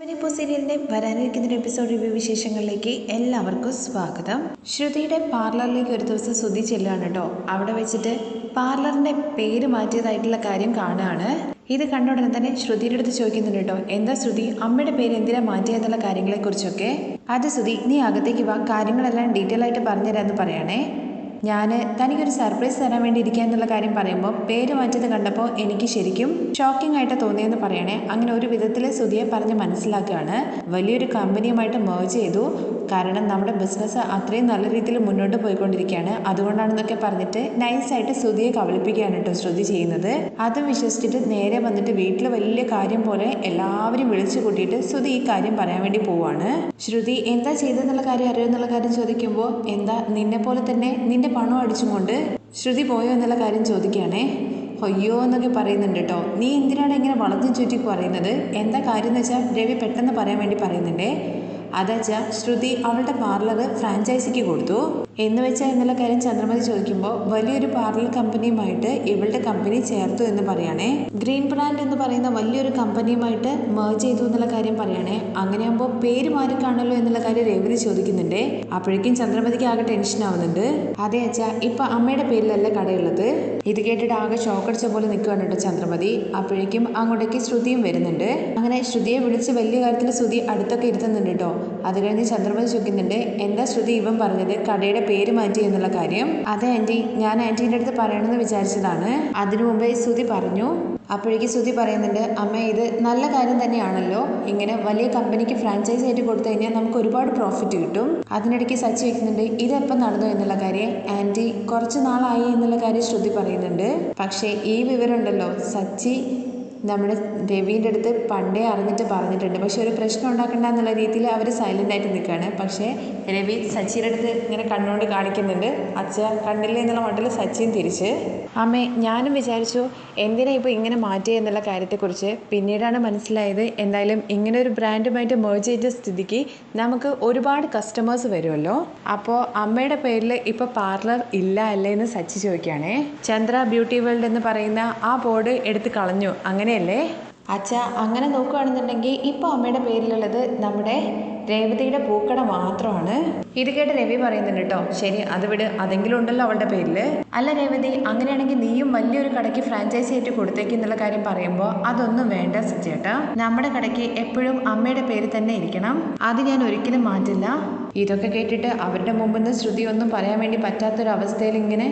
മണിപ്പൂർ സീരിയലിന്റെ വരാനിരിക്കുന്ന episode review വിശേഷങ്ങളിലേക്ക് എല്ലാവർക്കും സ്വാഗതം. ശ്രുതിയുടെ പാർലറിലേക്ക് ഒരു ദിവസം ശ്രുതി ചെല്ലുകയാണ് കേട്ടോ. അവിടെ വെച്ചിട്ട് പാർലറിന്റെ പേര് മാറ്റിയതായിട്ടുള്ള കാര്യം കാണുകയാണ്. ഇത് കണ്ട ഉടനെ തന്നെ ശ്രുതിയുടെ അടുത്ത് ചോദിക്കുന്നുണ്ട് കേട്ടോ. എന്താ ശ്രുതി അമ്മയുടെ പേര് എന്തിനാ മാറ്റിയെന്നുള്ള കാര്യങ്ങളെക്കുറിച്ചൊക്കെ. അത് ശ്രുതി നീ അകത്തേക്ക് വാ കാര്യങ്ങളെല്ലാം ഡീറ്റെയിൽ ആയിട്ട് പറഞ്ഞുതരാമെന്ന് പറയണേ. ഞാൻ തനിക്കൊരു സർപ്രൈസ് തരാൻ വേണ്ടി ഇരിക്കുക എന്നുള്ള കാര്യം പറയുമ്പോൾ പേര് മാറ്റിയത് കണ്ടപ്പോൾ എനിക്ക് ശരിക്കും ഷോക്കിംഗ് ആയിട്ട് തോന്നിയെന്ന് പറയണേ. അങ്ങനെ ഒരു വിധത്തിൽ സുധിയെ പറഞ്ഞ് മനസ്സിലാക്കുകയാണ്. വലിയൊരു കമ്പനിയുമായിട്ട് മേർജ് ചെയ്തു. കാരണം നമ്മുടെ ബിസിനസ് അത്രയും നല്ല രീതിയിൽ മുന്നോട്ട് പോയിക്കൊണ്ടിരിക്കുകയാണ്. അതുകൊണ്ടാണെന്നൊക്കെ പറഞ്ഞിട്ട് നൈസായിട്ട് ശ്രുതിയെ കബളിപ്പിക്കുകയാണ് കേട്ടോ ശ്രുതി ചെയ്യുന്നത്. അതും വിശ്വസിച്ചിട്ട് നേരെ വന്നിട്ട് വീട്ടിൽ വലിയ കാര്യം പോലെ എല്ലാവരും വിളിച്ചു കൂട്ടിയിട്ട് ശ്രുതി ഈ കാര്യം പറയാൻ വേണ്ടി പോവാണ്. ശ്രുതി എന്താ ചെയ്തെന്നുള്ള കാര്യം അറിയുമെന്നുള്ള കാര്യം ചോദിക്കുമ്പോൾ എന്താ നിന്നെ പോലെ തന്നെ നിന്റെ പണം അടിച്ചുകൊണ്ട് ശ്രുതി പോയോ? എന്നുള്ള കാര്യം ചോദിക്കുകയാണേ. അയ്യോ എന്നൊക്കെ പറയുന്നുണ്ട് കേട്ടോ. നീ എന്തിനാണ് ഇങ്ങനെ വളർത്തി ചുറ്റി പറയുന്നത്? എന്താ കാര്യം എന്ന് വെച്ചാൽ രവി പെട്ടെന്ന് പറയാൻ വേണ്ടി പറയുന്നുണ്ടേ. അതാച്ചാ ശ്രുതി അവളുടെ പാർലർ ഫ്രാഞ്ചൈസിക്ക് കൊടുത്തു. എന്ന് വെച്ചാൽ എന്നുള്ള കാര്യം ചന്ദ്രമതി ചോദിക്കുമ്പോൾ വലിയൊരു പാർലർ കമ്പനിയുമായിട്ട് ഇവളുടെ കമ്പനി ചേർത്തു എന്ന് പറയണേ. ഗ്രീൻ ബ്രാൻഡ് എന്ന് പറയുന്ന വലിയൊരു കമ്പനിയുമായിട്ട് മേർജ് ചെയ്തു എന്നുള്ള കാര്യം പറയണേ. അങ്ങനെയാകുമ്പോൾ പേര് മാറിക്കാണല്ലോ എന്നുള്ള കാര്യം രേവതി ചോദിക്കുന്നുണ്ടേ. അപ്പോഴേക്കും ചന്ദ്രമതിക്ക് ആകെ ടെൻഷൻ ആവുന്നുണ്ട്. അതെ അച്ഛാ ഇപ്പൊ അമ്മയുടെ പേരിലല്ല കടയുള്ളത്. ഇത് കേട്ടിട്ട് ആകെ ഷോക്കടിച്ച പോലെ നിൽക്കുകയാണ് കേട്ടോ ചന്ദ്രമതി. അപ്പോഴേക്കും അങ്ങോട്ടേക്ക് ശ്രുതിയും വരുന്നുണ്ട്. അങ്ങനെ ശ്രുതിയെ വിളിച്ച് വലിയ കാര്യത്തിൽ ശ്രുതി അടുത്തൊക്കെ ഇരുത്തുന്നുണ്ട് കേട്ടോ അത് കഴിഞ്ഞ് ചന്ദ്രമതി ചോദിക്കുന്നുണ്ട് എന്താ ശ്രുതി ഇവൻ പറഞ്ഞത്? കടയുടെ പേര് മാറ്റി എന്നുള്ള കാര്യം. അതെ ആന്റി. ഞാൻ ആന്റീന്റെ അടുത്ത് പറയണമെന്ന് വിചാരിച്ചതാണ്. അതിനു മുമ്പേ ശ്രുതി പറഞ്ഞു. അപ്പോഴേക്ക് ശ്രുതി പറയുന്നുണ്ട് അമ്മ ഇത് നല്ല കാര്യം തന്നെയാണല്ലോ. ഇങ്ങനെ വലിയ കമ്പനിക്ക് ഫ്രാഞ്ചൈസ് ആയിട്ട് കൊടുത്തു കഴിഞ്ഞാൽ നമുക്ക് ഒരുപാട് പ്രോഫിറ്റ് കിട്ടും. അതിനിടയ്ക്ക് സച്ചി വയ്ക്കുന്നുണ്ട് ഇതെപ്പം നടന്നു? എന്നുള്ള കാര്യം. ആന്റി കുറച്ച് നാളായി എന്നുള്ള കാര്യം ശ്രുതി പറയുന്നുണ്ട്. പക്ഷേ ഈ വിവരം ഉണ്ടല്ലോ. സച്ചി നമ്മുടെ രവീന്റെ അടുത്ത് പണ്ടേ അറിഞ്ഞിട്ട് പറഞ്ഞിട്ടുണ്ട്. പക്ഷെ ഒരു പ്രശ്നം ഉണ്ടാക്കണ്ട എന്നുള്ള രീതിയിൽ അവർ സൈലന്റ് ആയിട്ട് നിൽക്കുകയാണ്. പക്ഷേ രവി സച്ചിയുടെ അടുത്ത് ഇങ്ങനെ കണ്ണുകൊണ്ട് കാണിക്കുന്നുണ്ട്. അച്ഛ കണ്ടില്ലേ എന്നുള്ള മട്ടിൽ സച്ചിൻ തിരിച്ച് അമ്മേ ഞാനും വിചാരിച്ചു എന്തിനാ ഇപ്പോൾ ഇങ്ങനെ മാറ്റി എന്നുള്ള കാര്യത്തെക്കുറിച്ച്. പിന്നീടാണ് മനസ്സിലായത് എന്തായാലും ഇങ്ങനെ ഒരു ബ്രാൻഡുമായിട്ട് മേർജ് ചെയ്ത സ്ഥിതിക്ക് നമുക്ക് ഒരുപാട് കസ്റ്റമേഴ്സ് വരുമല്ലോ. അപ്പോൾ അമ്മയുടെ പേരിൽ ഇപ്പോൾ പാർലർ ഇല്ല അല്ലേ എന്ന് സച്ചി ചോദിക്കുകയാണേ. ചന്ദ്ര ബ്യൂട്ടി വേൾഡ് എന്ന് പറയുന്ന ആ ബോർഡ് എടുത്ത് കളഞ്ഞു. അങ്ങനെയല്ലേ? അച്ഛ അങ്ങനെ നോക്കുകയാണെന്നുണ്ടെങ്കിൽ ഇപ്പോൾ അമ്മയുടെ പേരിലുള്ളത് നമ്മുടെ രേവതിയുടെ പൂക്കട മാത്രമാണ്. ഇത് കേട്ട് രവി പറയുന്നുണ്ട് കേട്ടോ ശരി അത് വിട്. അതെങ്കിലും ഉണ്ടല്ലോ അവളുടെ പേരിൽ അല്ല രേവതി അങ്ങനെയാണെങ്കിൽ നീയും വലിയൊരു കടയ്ക്ക് ഫ്രാഞ്ചൈസി ആയിട്ട് കൊടുത്തേക്ക് എന്നുള്ള കാര്യം പറയുമ്പോൾ അതൊന്നും വേണ്ട സജ്ജേട്ടാ. നമ്മുടെ കടയ്ക്ക് എപ്പോഴും അമ്മയുടെ പേര് തന്നെ ഇരിക്കണം. അത് ഞാൻ ഒരിക്കലും മാറ്റില്ല. ഇതൊക്കെ കേട്ടിട്ട് അവരുടെ മുമ്പിൽ നിന്ന് ശ്രുതി ഒന്നും പറയാൻ വേണ്ടി പറ്റാത്തൊരവസ്ഥയിൽ ഇങ്ങനെ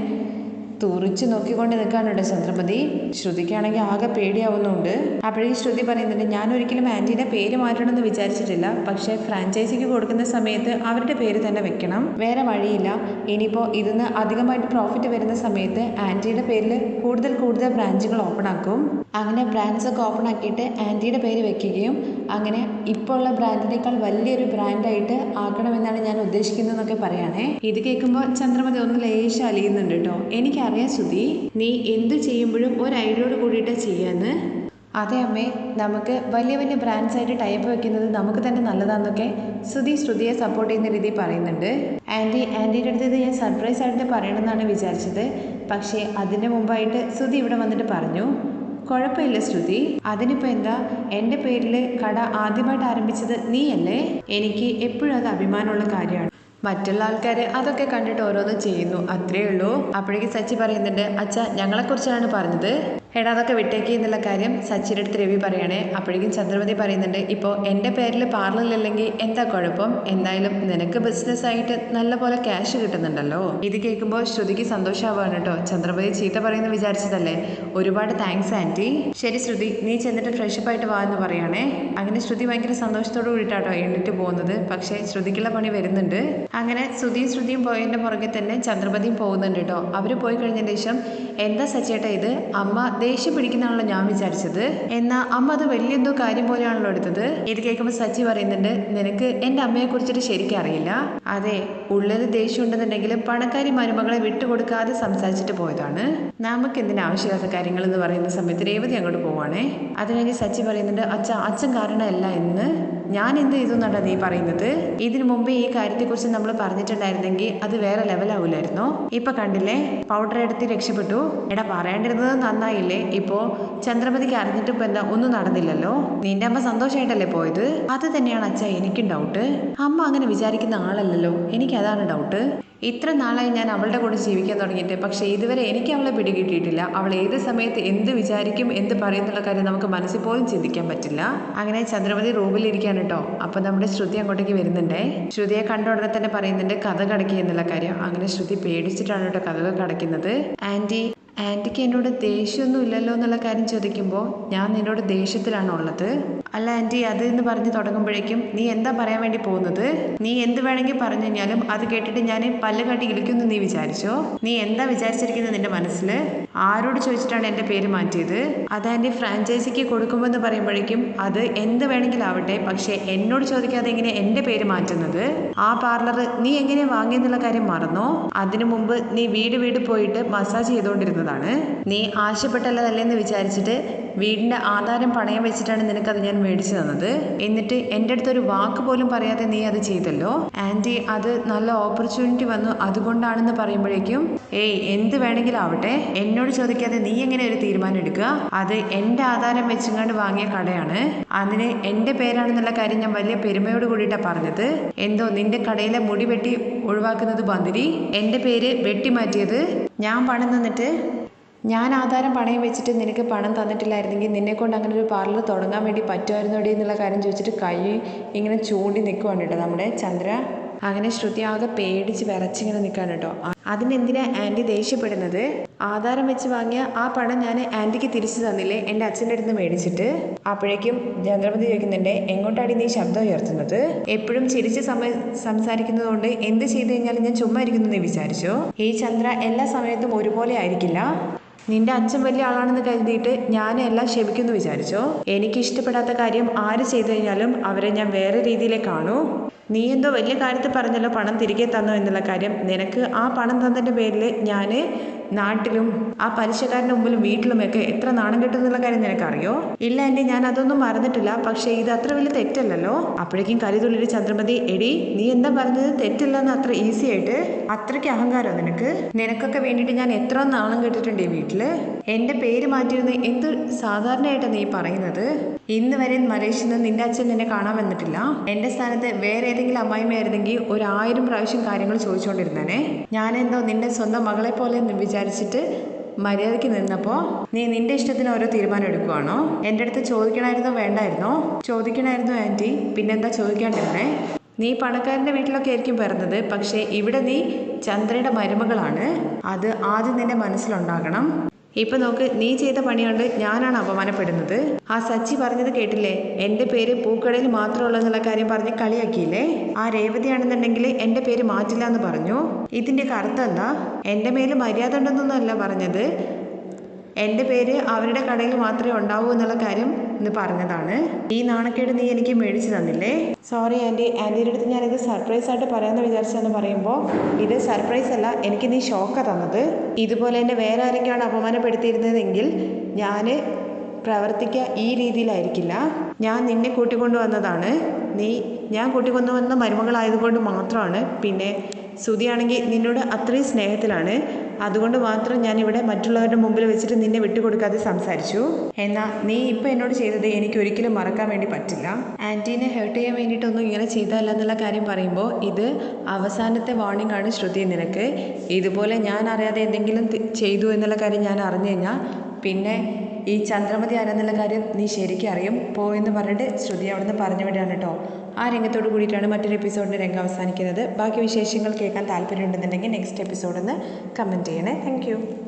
തുറിച്ച് നോക്കിക്കൊണ്ട് നിൽക്കാനുണ്ട് ചന്ദ്രമതി ശ്രുതിക്കാണെങ്കിൽ ആകെ പേടിയാവുന്നുണ്ട്. അപ്പോഴേ ശ്രുതി പറയുന്നുണ്ട് ഞാൻ ഒരിക്കലും ആന്റീന്റെ പേര് മാറ്റണമെന്ന് വിചാരിച്ചിട്ടില്ല. പക്ഷേ ഫ്രാഞ്ചൈസിക്ക് കൊടുക്കുന്ന സമയത്ത് അവരുടെ പേര് തന്നെ വെക്കണം. വേറെ വഴിയില്ല. ഇനിയിപ്പോൾ ഇതിന്ന് അധികമായിട്ട് പ്രോഫിറ്റ് വരുന്ന സമയത്ത് ആന്റിയുടെ പേരിൽ കൂടുതൽ കൂടുതൽ ബ്രാഞ്ചുകൾ ഓപ്പൺ ആക്കും. അങ്ങനെ ബ്രാഞ്ചൊക്കെ ഓപ്പൺ ആക്കിയിട്ട് ആന്റിയുടെ പേര് വെക്കുകയും അങ്ങനെ ഇപ്പോൾ ഉള്ള ബ്രാൻഡിനേക്കാൾ വലിയൊരു ബ്രാൻഡായിട്ട് ആക്കണമെന്നാണ് ഞാൻ ഉദ്ദേശിക്കുന്നതെന്നൊക്കെ പറയുകയാണേ ഇത് കേൾക്കുമ്പോൾ ചന്ദ്രമതി ഒന്ന് ലേശം അലിയുന്നുണ്ട് കേട്ടോ. എനിക്കറിയാം ശ്രുതി നീ എന്ത് ചെയ്യുമ്പോഴും ഒരു ഐഡിയോട് കൂടിയിട്ടാ ചെയ്യാന്ന്. അതെ അമ്മേ നമുക്ക് വലിയ വലിയ ബ്രാൻഡ്സ് ആയിട്ട് ടൈപ്പ് വെക്കുന്നത് നമുക്ക് തന്നെ നല്ലതാണെന്നൊക്കെ ശ്രുതി ശ്രുതിയെ സപ്പോർട്ട് ചെയ്യുന്ന രീതി പറയുന്നുണ്ട്. ആന്റി ആന്റിയുടെ അടുത്ത് ഇത് ഞാൻ സർപ്രൈസ് ആയിട്ട് പറയണമെന്നാണ് വിചാരിച്ചത്. പക്ഷേ അതിന് മുമ്പായിട്ട് ശ്രുതി ഇവിടെ വന്നിട്ട് പറഞ്ഞു കുഴപ്പമില്ല ശ്രുതി. അതിനിപ്പോൾ എന്താ? എന്റെ പേരിൽ കട ആദ്യമായിട്ട് ആരംഭിച്ചത് നീയല്ലേ? എനിക്ക് എപ്പോഴും അത് അഭിമാനമുള്ള കാര്യമാണ്. മറ്റുള്ള ആൾക്കാർ അതൊക്കെ കണ്ടിട്ട് ഓരോന്ന് ചെയ്യുന്നു. അത്രേ ഉള്ളൂ. അപ്പോഴേക്കും സച്ചി പറയുന്നുണ്ട് അച്ഛ ഞങ്ങളെക്കുറിച്ചാണ് പറഞ്ഞത്. എടാ അതൊക്കെ വിട്ടേക്ക് എന്നുള്ള കാര്യം സച്ചിന്റെ അടുത്ത് രവി പറയണേ. അപ്പോഴേക്കും ചന്ദ്രമതി പറയുന്നുണ്ട് ഇപ്പോൾ എന്റെ പേരിൽ പാർലറിലല്ലെങ്കിൽ എന്താ കുഴപ്പം? എന്തായാലും നിനക്ക് ബിസിനസ്സായിട്ട് നല്ല പോലെ ക്യാഷ് കിട്ടുന്നുണ്ടല്ലോ. ഇത് കേൾക്കുമ്പോൾ ശ്രുതിക്ക് സന്തോഷമാവാണ് കേട്ടോ. ചന്ദ്രമതി ചീത്ത പറയുന്നു വിചാരിച്ചതല്ലേ? ഒരുപാട് താങ്ക്സ് ആന്റി. ശരി ശ്രുതി നീ ചെന്നിട്ട് ഫ്രഷപ്പ് ആയിട്ട് വാ എന്ന് പറയണേ. അങ്ങനെ ശ്രുതി ഭയങ്കര സന്തോഷത്തോട് കൂടിയിട്ടാട്ടോ എണ്ണിട്ട് പോകുന്നത്. പക്ഷേ ശ്രുതിക്കുള്ള പണി വരുന്നുണ്ട്. അങ്ങനെ ശ്രുതിയും ശ്രുതിയും പോയതിന്റെ പുറകെ തന്നെ ചന്ദ്രപതിയും പോകുന്നുണ്ട് കേട്ടോ. അവർ പോയി കഴിഞ്ഞതിന് ശേഷം എന്താ സച്ചേട്ടാ ഇത്? അമ്മ ദേഷ്യം പിടിക്കുന്നതാണല്ലോ ഞാൻ വിചാരിച്ചത്. എന്നാൽ അമ്മ അത് വലിയെന്തോ കാര്യം പോലെയാണല്ലോ എടുത്തത്? ഇത് കേൾക്കുമ്പോൾ സച്ചി പറയുന്നുണ്ട് നിനക്ക് എന്റെ അമ്മയെ കുറിച്ചിട്ട് ശരിക്കും അറിയില്ല. അതെ ഉള്ളിൽ ദേഷ്യം ഉണ്ടെന്നുണ്ടെങ്കിൽ പണക്കാരി മരുമകളെ വിട്ടുകൊടുക്കാതെ സംസാരിച്ചിട്ട് പോയതാണ്. നമുക്ക് എന്തിനാ ആവശ്യമില്ലാത്ത കാര്യങ്ങൾ എന്ന് പറയുന്ന സമയത്ത് രേവതി അങ്ങോട്ട് പോവാണേ? അത് കഴിഞ്ഞ് സച്ചി പറയുന്നുണ്ട് അച്ഛ അച്ഛൻ കാരണമല്ല എന്ന്. ഞാൻ എന്ത് ചെയ്തു എന്നാണ് നീ പറയുന്നത്? ഇതിനു മുമ്പ് ഈ കാര്യത്തെക്കുറിച്ച് നമ്മൾ പറഞ്ഞിട്ടുണ്ടായിരുന്നെങ്കിൽ അത് വേറെ ലെവലാവൂലായിരുന്നോ? ഇപ്പൊ കണ്ടില്ലേ? പൗഡർ എടുത്ത് രക്ഷപ്പെട്ടു. എടാ പറയേണ്ടിരുന്നത് നന്നായില്ലേ? ഇപ്പോ ചന്ദ്രമതിക്ക് അറിഞ്ഞിട്ട് ഇപ്പൊ എന്താ ഒന്നും നടന്നില്ലല്ലോ? നിന്റെ അമ്മ സന്തോഷമായിട്ടല്ലേ പോയത്? അത് തന്നെയാണ് അച്ഛ എനിക്കും ഡൗട്ട് അമ്മ അങ്ങനെ വിചാരിക്കുന്ന ആളല്ലല്ലോ. എനിക്ക് അതാണ് ഡൗട്ട് ഇത്ര നാളായി ഞാൻ അവളുടെ കൂടെ ജീവിക്കാൻ തുടങ്ങിയിട്ട് പക്ഷേ ഇതുവരെ എനിക്ക് അവളെ പിടികിട്ടിയിട്ടില്ല. അവൾ ഏത് സമയത്ത് എന്ത് വിചാരിക്കും എന്ത് പറയുന്നുള്ള കാര്യം നമുക്ക് മനസ്സിൽ പോലും ചിന്തിക്കാൻ പറ്റില്ല. അങ്ങനെ ചന്ദ്രമതി റൂമിലിരിക്കുകയാണ് കേട്ടോ. അപ്പോൾ നമ്മുടെ ശ്രുതി അങ്ങോട്ടേക്ക് വരുന്നുണ്ടേ. ശ്രുതിയെ കണ്ട ഉടനെ തന്നെ പറയുന്നുണ്ട് കഥ കടക്കി എന്നുള്ള കാര്യം. അങ്ങനെ ശ്രുതി പേടിച്ചിട്ടാണ് കേട്ടോ കഥകൾ കടക്കുന്നത് ആന്റി ആന്റിക്ക് എന്നോട് ദേഷ്യമൊന്നും ഇല്ലല്ലോ എന്നുള്ള കാര്യം ചോദിക്കുമ്പോൾ ഞാൻ നിന്നോട് ദേഷ്യത്തിലാണ് ഉള്ളത്. അല്ല ആന്റി അത് എന്ന് പറഞ്ഞ് തുടങ്ങുമ്പോഴേക്കും നീ എന്താ പറയാൻ വേണ്ടി പോകുന്നത്? നീ എന്ത് വേണമെങ്കിൽ പറഞ്ഞു കഴിഞ്ഞാലും അത് കേട്ടിട്ട് ഞാൻ പല്ല് കാട്ടി ഇരിക്കുന്നു നീ വിചാരിച്ചോ? നീ എന്താ വിചാരിച്ചിരിക്കുന്നത് നിന്റെ മനസ്സിൽ ആരോട് ചോദിച്ചിട്ടാണ് എന്റെ പേര് മാറ്റിയത്? അത് എന്റെ ഫ്രാഞ്ചൈസിക്ക് കൊടുക്കുമെന്ന് പറയുമ്പോഴേക്കും അത് എന്ത് വേണമെങ്കിലും ആവട്ടെ പക്ഷേ എന്നോട് ചോദിക്കാതെ എങ്ങനെ എന്റെ പേര് മാറ്റുന്നത്? ആ പാർലർ നീ എങ്ങനെ വാങ്ങിയെന്നുള്ള കാര്യം മറന്നോ? അതിനു മുമ്പ് നീ വീട് വീട് പോയിട്ട് മസാജ് ചെയ്തുകൊണ്ടിരുന്നതാണ് നീ ആവശ്യപ്പെട്ടല്ലതല്ലെന്ന് വിചാരിച്ചിട്ട് വീടിന്റെ ആധാരം പണയം വെച്ചിട്ടാണ് നിനക്കത് ഞാൻ മേടിച്ചു തന്നത്. എന്നിട്ട് എന്റെ അടുത്ത് ഒരു വാക്ക് പോലും പറയാതെ നീ അത് ചെയ്തല്ലോ. ആന്റി അത് നല്ല ഓപ്പർച്യൂണിറ്റി വന്നു. അതുകൊണ്ടാണെന്ന് പറയുമ്പോഴേക്കും ഏയ് എന്ത് വേണമെങ്കിലും ആവട്ടെ. എന്നോട് ചോദിക്കാതെ നീ എങ്ങനെ ഒരു തീരുമാനം എടുക്കുക? അത് എന്റെ ആധാരം വെച്ചുകൊണ്ട് വാങ്ങിയ കടയാണ്. അതിന് എന്റെ പേരാണെന്നുള്ള കാര്യം ഞാൻ വലിയ പെരുമയോട് കൂടിയിട്ടാണ് പറഞ്ഞത്. എന്തോ നിന്റെ കടയിലെ മുടി വെട്ടി ഒഴിവാക്കുന്നത് പന്തിരി എന്റെ പേര് വെട്ടിമാറ്റിയത്? ഞാൻ പണം തന്നിട്ട് ഞാൻ ആധാരം പണയം വെച്ചിട്ട് നിനക്ക് പണം തന്നിട്ടില്ലായിരുന്നെങ്കിൽ നിന്നെക്കൊണ്ട് അങ്ങനെ ഒരു പാർലർ തുടങ്ങാൻ വേണ്ടി പറ്റുമായിരുന്നോടി എന്നുള്ള കാര്യം ചോദിച്ചിട്ട് കൈ ഇങ്ങനെ ചൂണ്ടി നിൽക്കുവാണ് കേട്ടോ നമ്മുടെ ചന്ദ്ര. അങ്ങനെ ശ്രുതി ആകെ പേടിച്ച് വിറച്ചിങ്ങനെ നിൽക്കാണ് കേട്ടോ. അതിനെന്തിനാ ആന്റി ദേഷ്യപ്പെടുന്നത്? ആധാരം വെച്ച് വാങ്ങിയ ആ പണം ഞാൻ ആന്റിക്ക് തിരിച്ചു തന്നില്ലേ? എന്റെ അച്ഛന്റെ അടുത്ത് മേടിച്ചിട്ട്. അപ്പോഴേക്കും ചന്ദ്രമതി ചോദിക്കുന്നുണ്ട് എങ്ങോട്ടാടി നീ ശബ്ദം ഉയർത്തുന്നത്? എപ്പോഴും ചിരിച്ച് സമ സംസാരിക്കുന്നത് കൊണ്ട് എന്ത് ചെയ്തു കഴിഞ്ഞാലും ഞാൻ ചുമ്മാ ഇരിക്കുന്നു നീ വിചാരിച്ചോ. ഈ ചന്ദ്ര എല്ലാ സമയത്തും ഒരുപോലെ ആയിരിക്കില്ല. നിന്റെ അച്ഛൻ വലിയ ആളാണെന്ന് കരുതിയിട്ട് ഞാൻ എല്ലാം ക്ഷമിക്കുന്നു വിചാരിച്ചോ? എനിക്ക് ഇഷ്ടപ്പെടാത്ത കാര്യം ആര് ചെയ്തു കഴിഞ്ഞാലും അവരെ ഞാൻ വേറെ രീതിയിലേ കാണൂ. നീ എന്തോ വലിയ കാര്യത്തിൽ പറഞ്ഞല്ലോ പണം തിരികെ തന്നോ എന്നുള്ള കാര്യം. നിനക്ക് ആ പണം തന്നതിന്റെ പേരിൽ ഞാൻ നാട്ടിലും ആ പലിശക്കാരന്റെ മുമ്പിലും വീട്ടിലുമൊക്കെ എത്ര നാണം കിട്ടും എന്നുള്ള കാര്യം നിനക്കറിയോ? ഇല്ല എന്റെ ഞാൻ അതൊന്നും മറന്നിട്ടില്ല. പക്ഷേ ഇത് അത്ര വലിയ തെറ്റല്ലല്ലോ. അപ്പോഴേക്കും കരുതുള്ളൊരു ചന്ദ്രമതി എടി നീ എന്താ പറഞ്ഞത്? തെറ്റില്ലെന്ന് അത്ര ഈസി ആയിട്ട്? അത്രയ്ക്ക് അഹങ്കാരം നിനക്ക്? നിനക്കൊക്കെ വേണ്ടിയിട്ട് ഞാൻ എത്ര നാണം കെട്ടിട്ടുണ്ട് ഈ വീട്ടിൽ? എന്റെ പേര് മാറ്റിയിരുന്ന എന്ത് സാധാരണയായിട്ടാണ് നീ പറയുന്നത്? ഇന്ന് വരെ മലേഷ്യയിൽ നിന്ന് നിന്റെ അച്ഛൻ നിന്നെ കാണാൻ വന്നിട്ടില്ല? എന്റെ സ്ഥാനത്ത് വേറെ ഏതെങ്കിലും അമ്മായിമ്മയായിരുന്നെങ്കിൽ ഒരു ആയിരം പ്രാവശ്യം കാര്യങ്ങൾ ചോദിച്ചുകൊണ്ടിരുന്നേനെ ഞാനെന്തോ നിന്റെ സ്വന്തം മകളെ പോലെ എന്ന് വിചാരിച്ചിട്ട് മര്യാദയ്ക്ക് നിന്നപ്പോൾ നീ നിന്റെ ഇഷ്ടത്തിന് ഓരോ തീരുമാനം എടുക്കുവാണോ? എന്റെ അടുത്ത് ചോദിക്കണമായിരുന്നോ വേണ്ടായിരുന്നോ? ചോദിക്കണമായിരുന്നോ ആന്റി പിന്നെന്താ ചോദിക്കാണ്ടിരുന്നേ? നീ പണക്കാരന്റെ വീട്ടിലൊക്കെ ആയിരിക്കും പിറന്നത് പക്ഷേ ഇവിടെ നീ ചന്ദ്രയുടെ മരുമകളാണ്. അത് ആദ്യം നിന്റെ മനസ്സിലുണ്ടാകണം. ഇപ്പൊ നോക്ക് നീ ചെയ്ത പണി കൊണ്ട് ഞാനാണ് അപമാനപ്പെടുന്നത്. ആ സച്ചി പറഞ്ഞത് കേട്ടില്ലേ? എന്റെ പേര് പൂക്കടയിൽ മാത്രമുള്ളൂ എന്നുള്ള കാര്യം പറഞ്ഞ് കളിയാക്കിയില്ലേ? ആ രേവതിയാണെന്നുണ്ടെങ്കിൽ എന്റെ പേര് മാറ്റില്ല എന്ന് പറഞ്ഞു. ഇതിന്റെയൊക്കെ അർത്ഥം എന്താ എന്റെ മേൽ മര്യാദ ഉണ്ടെന്നൊന്നും അല്ല പറഞ്ഞത്. എന്റെ പേര് അവരുടെ കടയിൽ മാത്രമേ ഉണ്ടാവൂ എന്നുള്ള കാര്യം ഇന്ന് പറഞ്ഞതാണ്. ഈ നാണക്കേട് നീ എനിക്ക് മേടിച്ചു തന്നില്ലേ? Sorry aunty. ആന്റിയുടെ അടുത്ത് ഞാനിത് സർപ്രൈസ് ആയിട്ട് പറയാമെന്ന് വിചാരിച്ചതെന്ന് പറയുമ്പോൾ ഇത് സർപ്രൈസ് അല്ല എനിക്ക് നീ ഷോക്ക തന്നത്. ഇതുപോലെ എന്നെ വേറെ ആരൊക്കെയാണ് അപമാനപ്പെടുത്തിയിരുന്നതെങ്കിൽ ഞാൻ പ്രവർത്തിക്കുക ഈ രീതിയിലായിരിക്കില്ല. ഞാൻ നിന്നെ കൂട്ടിക്കൊണ്ടു വന്നതാണ് നീ ഞാൻ കൂട്ടിക്കൊണ്ടു വന്ന മരുമകളായതുകൊണ്ട് മാത്രമാണ്. പിന്നെ സുതിയാണെങ്കിൽ നിന്നോട് അത്രയും സ്നേഹത്തിലാണ്. അതുകൊണ്ട് മാത്രം ഞാൻ ഇവിടെ മറ്റുള്ളവരുടെ മുമ്പിൽ വെച്ചിട്ട് നിന്നെ വിട്ടുകൊടുക്കാതെ സംസാരിച്ചു. എന്നാൽ നീ ഇപ്പം എന്നോട് ചെയ്തത് എനിക്ക് ഒരിക്കലും മറക്കാൻ വേണ്ടി പറ്റില്ല. ആന്റീനെ ഹേർട്ട് ചെയ്യാൻ വേണ്ടിയിട്ടൊന്നും ഇങ്ങനെ ചെയ്തല്ല എന്നുള്ള കാര്യം പറയുമ്പോൾ ഇത് അവസാനത്തെ വാർണിംഗ് ആണ് ശ്രുതി നിനക്ക്. ഇതുപോലെ ഞാൻ അറിയാതെ എന്തെങ്കിലും ചെയ്തു എന്നുള്ള കാര്യം ഞാൻ അറിഞ്ഞു കഴിഞ്ഞാൽ പിന്നെ ഈ ചന്ദ്രമതി ആരെന്നുള്ള കാര്യം നീ ശരിക്കും അറിയും. പോയെന്ന് പറഞ്ഞിട്ട് ശ്രുതി അവിടുന്ന് പറഞ്ഞു വിടാണ് കേട്ടോ. ആ രംഗത്തോട് കൂടിയിട്ടാണ് മറ്റൊരു എപ്പിസോഡിന്റെ രംഗം അവസാനിക്കുന്നത്. ബാക്കി വിശേഷങ്ങൾ കേൾക്കാൻ താല്പര്യമുണ്ടെന്നുണ്ടെങ്കിൽ നെക്സ്റ്റ് എപ്പിസോഡിൽ നിന്ന് കമന്റ് ചെയ്യണേ താങ്ക്